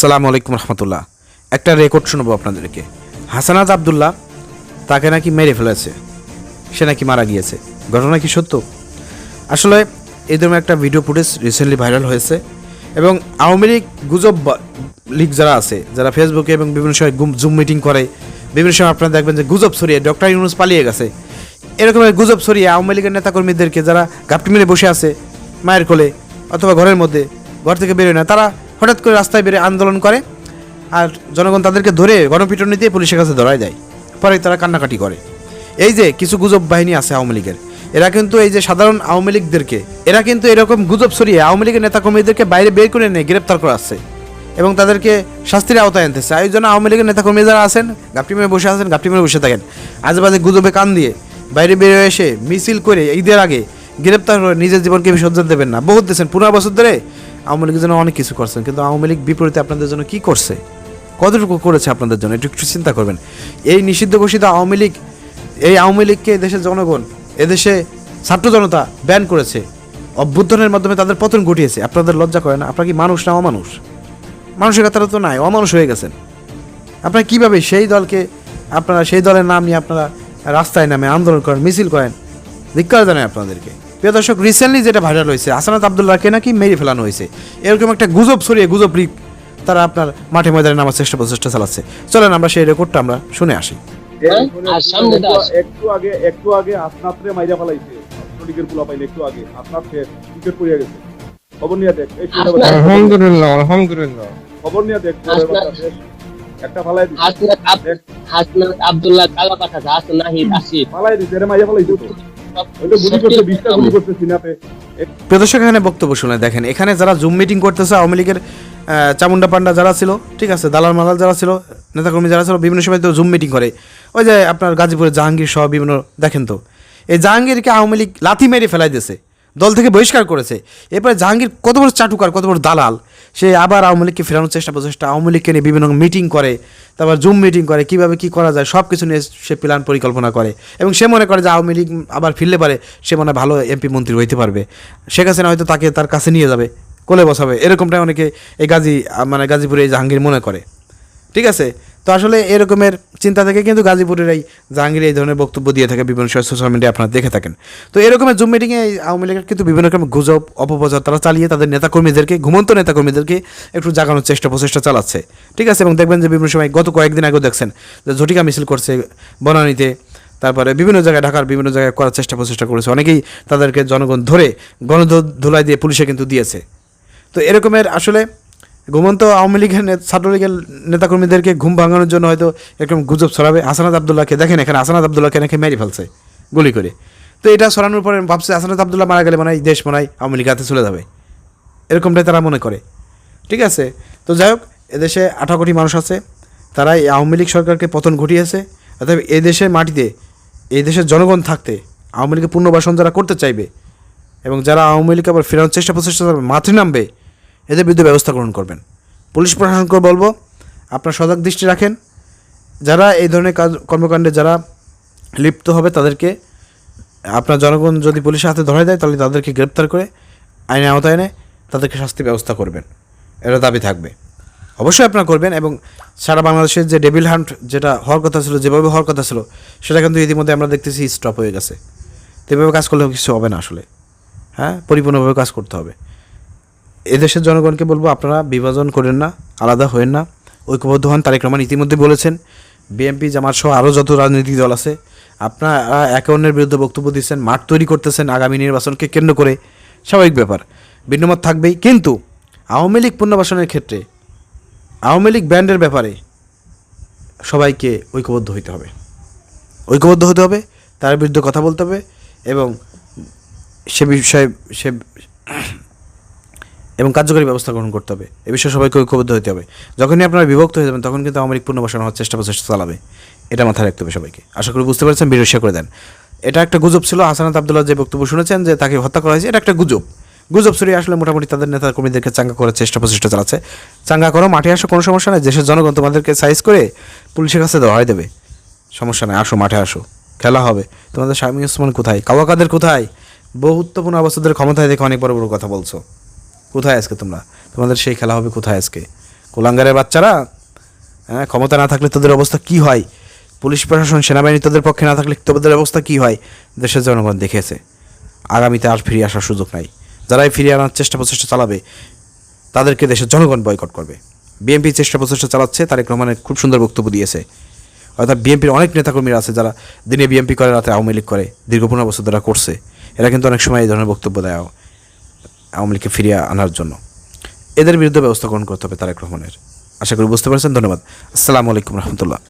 আসসালামু আলাইকুম রহমতুল্লাহ। একটা রেকর্ড শোনাবো আপনাদেরকে। হাসানাত আবদুল্লাহ, তাকে নাকি মেরে ফেলেছে। সে নাকি মারা গিয়েছে। ঘটনা কি সত্য? আসলে এই ধরনের একটা ভিডিও ফুটেজ রিসেন্টলি ভাইরাল হয়েছে এবং আওয়ামী লীগ গুজব লীগ যারা আছে, যারা ফেসবুকে এবং বিভিন্ন সময় জুম মিটিং করে, বিভিন্ন সময় আপনারা দেখবেন যে গুজব ছড়িয়ে ডক্টর ইউনুস পালিয়ে গেছে। এরকমের গুজব ছড়িয়ে আওয়ামী লীগের নেতাকর্মীদেরকে যারা গাপটি মেরে বসে আছে মায়ের কোলে অথবা ঘরের মধ্যে, ঘর থেকে বেরোয় না, তারা হঠাৎ করে রাস্তায় বেরিয়ে আন্দোলন করে আর জনগণ তাদেরকে ধরে গণপিটনি পুলিশের কাছে ধরায় দেয়। পরে তারা কান্নাকাটি করে। এই যে কিছু গুজব বাহিনী আছে আওয়ামী লীগের, এরা কিন্তু এই যে সাধারণ আওয়ামী লীগদেরকে, এরা কিন্তু এরকম গুজব ছড়িয়ে আওয়ামী লীগের নেতাকর্মীদেরকে বাইরে বের করে নিয়ে গ্রেপ্তার করা আসছে এবং তাদেরকে শাস্তির আওতায় আনতেছে এই জন্য আওয়ামী লীগের নেতাকর্মী যারা আছেন, গাপটি বসে আছেন, গাপটি বসে থাকেন। আজেবাজে গুজবে কান দিয়ে বাইরে বেরিয়ে এসে মিছিল করে ঈদের আগে গ্রেপ্তার করে নিজের জীবনকে বিসর্জন দেবেন না। বহুত দিয়েছেন। পনেরো বছর ধরে আওয়ামী লীগের জন্য অনেক কিছু করছেন, কিন্তু আওয়ামী লীগ বিপরীতে আপনাদের জন্য কি করছে? কতটুকু করেছে আপনাদের জন্য? একটু একটু চিন্তা করবেন। এই নিষিদ্ধ ঘোষিত আওয়ামী লীগ, এই আওয়ামী লীগকে দেশের জনগণ, এদেশে ছাত্র জনতা ব্যান করেছে, অভ্যুত্থানের মাধ্যমে তাদের পতন ঘটিয়েছে। আপনাদের লজ্জা করে না? আপনারা কি মানুষ না অমানুষ? মানুষের কাতারে তো নাই, অমানুষ হয়ে গেছেন। আপনারা কীভাবে সেই দলকে, আপনারা সেই দলের নাম নিয়ে আপনারা রাস্তায় নামে আন্দোলন করেন, মিছিল করেন? ধিক্কার জানাই আপনাদেরকে। প্রিয় দর্শক রিসেন্টলি যেটা ভাইরাল হয়েছে হাসানাত আবদুল্লাহকে নাকি মেরে ফেলানো হয়েছে। এরকম একটা গুজব ছড়িয়ে গুজব রিক তারা আপনার মাঠে ময়দানে নামার চেষ্টা প্রচেষ্টা চালাচ্ছে। চলেন আমরা সেই রেকর্ডটা আমরা শুনে আসি। হ্যাঁ? একটু- আগে একটু আগে আসনাত্রে মাইরা ফেলাইছে। ছাত্রলীগের পোলা পাইলে একটু আগে। আসনাত উইকেট পড়িয়া গেছে। খবর নিয়ে দেখ আসনাত-। আলহামদুলিল্লাহ আলহামদুলিল্লাহ। খবর নিয়ে দেখ আসনাত- কথা। একটা ফালাই দিছে। হাসনাত আব- আব্দুল্লাহ কালা পাঠা হাসান নাহিদ আসিফ। ফালাই দিছে এরে মাইরা ফেলাইছে তো ওই তো গুলি করছে বিশটা গুলি করছে সিনাপে। এক- প্রিয় দর্শক এখানে বক্তব্য শুনে দেখেন এখানে যারা জুম মিটিং করতেছে আওয়ামী লীগের আহ, চামুন্ডা পান্ডা যারা ছিল ঠিক আছে দালাল মালাল যারা ছিল নেতাকর্মী যারা ছিল বিভিন্ন সময় তো জুম মিটিং করে। ওই যে আপনার গাজীপুরের জাহাঙ্গীর সহ বিভিন্ন দেখেন তো। এই জাহাঙ্গীরকে আওয়ামী লীগ লাথি মেরে ফেলাই দিয়েছে দল থেকে বহিষ্কার করেছে। এরপরে জাহাঙ্গীর কত বড় চাটুকার কত বড় দালাল সে আবার আওয়ামী লীগকে ফেরানোর চেষ্টা প্রচেষ্টা আওয়ামী লীগকে নিয়ে বিভিন্ন মিটিং করে, তারপর জুম মিটিং করে, কীভাবে কি করা যায় সব কিছু নিয়ে সে প্ল্যান পরিকল্পনা করে। এবং সে মনে করে যে আওয়ামী লীগ আবার ফিরলে পারে সে মনে ভালো এমপি মন্ত্রী হইতে পারবে। শেখ হাসিনা হয়তো তাকে তার কাছে নিয়ে যাবে, কোলে বসাবে। এরকমটাই অনেকে এই গাজী মানে গাজীপুরে এই জাহাঙ্গীর মনে করে। ঠিক আছে? তো আসলে এরকমের চিন্তা থেকে কিন্তু গাজীপুরের এই জাহাঙ্গীর এই ধরনের বক্তব্য দিয়ে থাকে বিভিন্ন সময় সোশ্যাল মিডিয়া আপনারা দেখে থাকেন। তো এরকমের জুম মিটিংয়ে আওয়ামী লীগের কিন্তু বিভিন্ন রকম গুজব, অপপ্রচার তারা চালিয়ে তাদের নেতাকর্মীদেরকে, ঘুমন্ত নেতাকর্মীদেরকে একটু জাগানোর চেষ্টা প্রচেষ্টা চালাচ্ছে। ঠিক আছে? এবং দেখবেন যে বিভিন্ন সময় গত কয়েকদিন আগেও দেখছেন যে ঝটিকা মিছিল করছে বনানীতে। তারপরে বিভিন্ন জায়গায় ঢাকার বিভিন্ন জায়গায় করার চেষ্টা প্রচেষ্টা করেছে। অনেকেই তাদেরকে জনগণ ধরে গণধোলাই দিয়ে পুলিশে কিন্তু দিয়েছে। তো এরকমের আসলে ঘুমন্ত আওয়ামী লীগের ছাত্রলীগের নেতাকর্মীদেরকে ঘুম ভাঙানোর জন্য হয়তো এরকম গুজব ছড়াবে। হাসানাত আবদুল্লাহকে দেখেন এখানে, হাসানাত আবদুল্লাহকে নাকি মেরে ফেলছে গুলি করে। তো এটা ছড়ানোর পরে ভাবছে হাসানাত আবদুল্লাহ মারা গেলে মনে দেশ মনে হয় আওয়ামী লীগ হাতে চলে যাবে। এরকমটাই তারা মনে করে। ঠিক আছে? তো যাই হোক, এদেশে আঠারো কোটি মানুষ আছে। তারা এই আওয়ামী লীগ সরকারকে পতন ঘটিয়েছে। অর্থাৎ এই দেশের মাটিতে, এই দেশের জনগণ থাকতে আওয়ামী লীগের পুনর্বাসন যারা করতে চাইবে এবং যারা আওয়ামী লীগ আবার ফেরানোর চেষ্টা, প্রচেষ্টা মাঠে নামবে এদের বিরুদ্ধে ব্যবস্থা গ্রহণ করবেন। পুলিশ প্রশাসনকে বলব, আপনার সজাগ দৃষ্টি রাখেন। যারা এই ধরনের কাজ কর্মকাণ্ডে যারা লিপ্ত হবে, তাদেরকে, আপনার জনগণ যদি পুলিশের হাতে ধরে দেয়, তাহলে তাদেরকে গ্রেপ্তার করে আইনে আওতায় এনে তাদেরকে শাস্তি ব্যবস্থা করবেন। এটা দাবি থাকবে। অবশ্যই আপনারা করবেন এবং সারা বাংলাদেশের যে ডেভিল হান্ট যেটা হওয়ার কথা ছিল, যেভাবে হওয়ার কথা ছিল, সেটা কিন্তু ইতিমধ্যে আমরা দেখতেছি স্টপ হয়ে গেছে। তো এভাবে কাজ করলেও কিছু হবে না আসলে। হ্যাঁ? পরিপূর্ণভাবে কাজ করতে হবে। এদেশের জনগণকে বলব, আপনারা বিভাজন করেন না, আলাদা হয়েন না। ঐক্যবদ্ধ হন, তারেক রহমান ইতিমধ্যে বলেছেন, বিএনপি, জামাত সহ আরও যত রাজনৈতিক দল আছে, আপনারা একে অন্যের বিরুদ্ধে বক্তব্য দিচ্ছেন, মাঠ তৈরি করতেছেন, আগামী নির্বাচনকে কেন্দ্র করে। স্বাভাবিক ব্যাপার, ভিন্নমত থাকবেই। কিন্তু আওয়ামী লীগ পুনর্বাসনের ক্ষেত্রে, আওয়ামী লীগ ব্যান্ডের ব্যাপারে সবাইকে ঐক্যবদ্ধ হইতে হবে। ঐক্যবদ্ধ হতে হবে, তার বিরুদ্ধে কথা বলতে হবে এবং সে বিষয়ে, সে এবং কার্যকরী ব্যবস্থা গ্রহণ করতে হবে। এ বিষয়ে সবাইকে ঐক্যবদ্ধ হতে হবে। যখনই আপনারা বিভক্ত হয়ে যাবেন, তখন কিন্তু আওয়ামী পুনর্বাসন হওয়ার চেষ্টা প্রচেষ্টা চালাবে। এটা মাথায় রাখতে হবে সবাইকে। আশা করি বুঝতে পারছেন, ভিডিও করে দেন। এটা একটা গুজব ছিল হাসানাত আবদুল্লাহ যে বক্তব্য শুনেছেন যে তাকে হত্যা করা হয়েছে, এটা একটা গুজব। গুজব সরিয়ে আসলে মোটামুটি তাদের নেতা কর্মীদেরকে চাঙ্গা করার চেষ্টা প্রচেষ্টা চালাচ্ছে। চাঙ্গা করো, মাঠে আসো, কোনো সমস্যা নেই। দেশের জনগণ তোমাদেরকে সাইজ করে পুলিশের কাছে দেওয়া দেবে। সমস্যা নেই, আসো, মাঠে আসো। খেলা হবে। তোমাদের স্বামী ওসমান কোথায়? কাওয়াকাদের কোথায়? বহুত্বপূর্ণ অবস্থাদের ক্ষমতায় দেখে অনেক বড় বড় কথা বলছো। কোথায় আজকে তোমরা? তোমাদের সেই খেলা হবে কোথায় আজকে? কোলাঙ্গারের বাচ্চারা? হ্যাঁ ক্ষমতা না থাকলে তোদের অবস্থা কি হয়? পুলিশ প্রশাসন, সেনাবাহিনী তোদের পক্ষে না থাকলে তোদের অবস্থা কি হয়? দেশের জনগণ দেখেছে। আগামীতে আর ফিরে আসার সুযোগ নাই। যারাই ফিরিয়ে আনার চেষ্টা প্রচেষ্টা চালাবে, তাদেরকে দেশের জনগণ বয়কট করবে। বিএনপি চেষ্টা প্রচেষ্টা চালাচ্ছে, তারেক রহমানের খুব সুন্দর বক্তব্য দিয়েছে। অর্থাৎ বিএনপির অনেক নেতাকর্মীরা আছে যারা দিনে বিএনপি করে, রাতে আওয়ামী লীগ করে, দীর্ঘ পনেরো বছর করছে। এরা কিন্তু অনেক সময় এই ধরনের বক্তব্য দেয়। আওয়ামী লীগকে ফিরিয়ে আনার জন্য। এদের বিরুদ্ধে ব্যবস্থা গ্রহণ করতে হবে তারেক রহমানের। আশা করি বুঝতে পারছেন। ধন্যবাদ। আসসালামু আলাইকুম রহমতুল্লাহ।